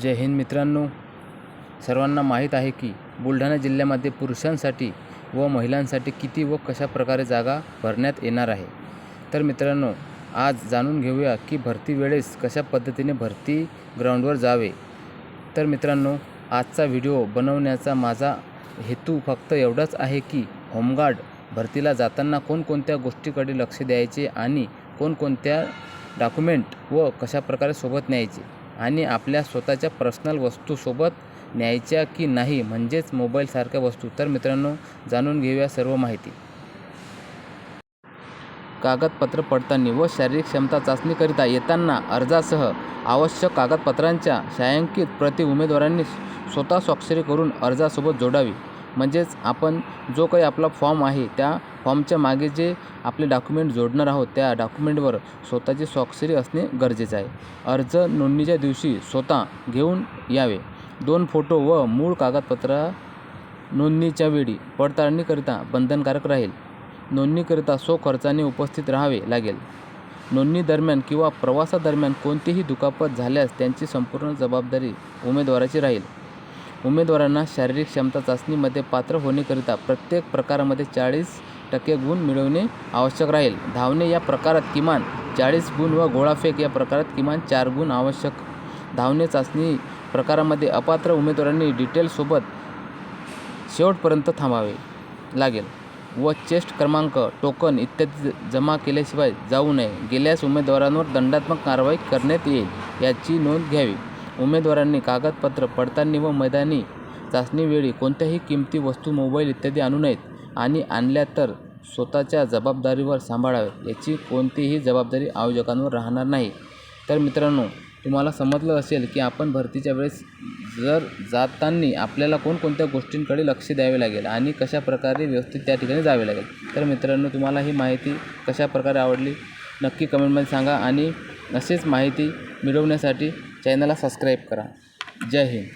जय हिंद मित्रांनो. सर्वांना माहीत आहे की बुलढाणा जिल्ह्यामध्ये पुरुषांसाठी व महिलांसाठी किती व कशा प्रकारे जागा भरण्यात येणार आहे? तर मित्रांनो आज जाणून घेऊया की भरती वेळेस कशा पद्धतीने भरती ग्राउंडवर जावे? तर मित्रांनो आजचा व्हिडिओ बनवण्याचा माझा हेतू फक्त एवढाच आहे की होमगार्ड भरतीला जाताना कोणकोणत्या गोष्टीकडे लक्ष द्यायचे आणि कोणकोणत्या डॉक्युमेंट व कशाप्रकारे सोबत न्यायचे. आणि आपल्या स्वतःच्या पर्सनल वस्तूसोबत न्यायच्या की नाही म्हणजेच मोबाईलसारख्या वस्तू. तर मित्रांनो जाणून घेऊया सर्व माहिती. कागदपत्र पडताळणी व शारीरिक क्षमता चाचणीकरिता येताना अर्जासह आवश्यक कागदपत्रांच्या छायांकित प्रति उमेदवारांनी स्वतः स्वाक्षरी करून अर्जासोबत जोडावी. म्हणजेच आपण जो काही आपला फॉर्म आहे त्या फॉर्मच्या मागे जे आपले डॉक्युमेंट जोडणार आहोत त्या डॉक्युमेंटवर स्वतःची स्वाक्षरी असणे गरजेचे आहे. अर्ज नोंदणीच्या दिवशी स्वतः घेऊन यावे. दोन फोटो व मूळ कागदपत्र नोंदणीच्या वेळी पडताळणीकरिता बंधनकारक राहील. नोंदणीकरिता सो खर्चाने उपस्थित राहावे लागेल. नोंदणी दरम्यान किंवा प्रवासादरम्यान कोणतीही दुखापत झाल्यास त्यांची संपूर्ण जबाबदारी उमेदवाराची राहील. उमेदवारांना शारीरिक क्षमता चाचणीमध्ये पात्र होण्याकरिता प्रत्येक प्रकारामध्ये चाळीस टक्के गुण मिळवणे आवश्यक राहील. धावणे या प्रकारात किमान चाळीस गुण व गोळाफेक या प्रकारात किमान चार गुण आवश्यक. धावणे चाचणी प्रकारामध्ये अपात्र उमेदवारांनी डिटेलसोबत शेवटपर्यंत थांबावे लागेल व चेस्ट क्रमांक टोकन इत्यादी जमा केल्याशिवाय जाऊ नये. गेल्यास उमेदवारांवर दंडात्मक कारवाई करण्यात येईल याची नोंद घ्यावी. उमेदवारांनी कागदपत्र पडताळणी व मैदानी चाचणीवेळी कोणत्याही किमती वस्तू मोबाईल इत्यादी आणू नयेत आणि आणल्या तर स्वतःच्या जबाबदारीवर सांभाळावे याची कोणतीही जबाबदारी आयोजकांवर राहणार नाही. तर मित्रांनो तुम्हाला समजलं असेल की आपण भरतीच्या वेळेस जर जाताना आपल्याला कोणकोणत्या गोष्टींकडे लक्ष द्यावे लागेल आणि कशा प्रकारे व्यवस्थित त्या ठिकाणी जावे लागेल. तर मित्रांनो तुम्हाला ही माहिती कशा प्रकारे आवडली नक्की कमेंटमध्ये सांगा आणि असेच माहिती मिळवण्यासाठी चॅनलला सबस्क्राईब करा. जय हिंद.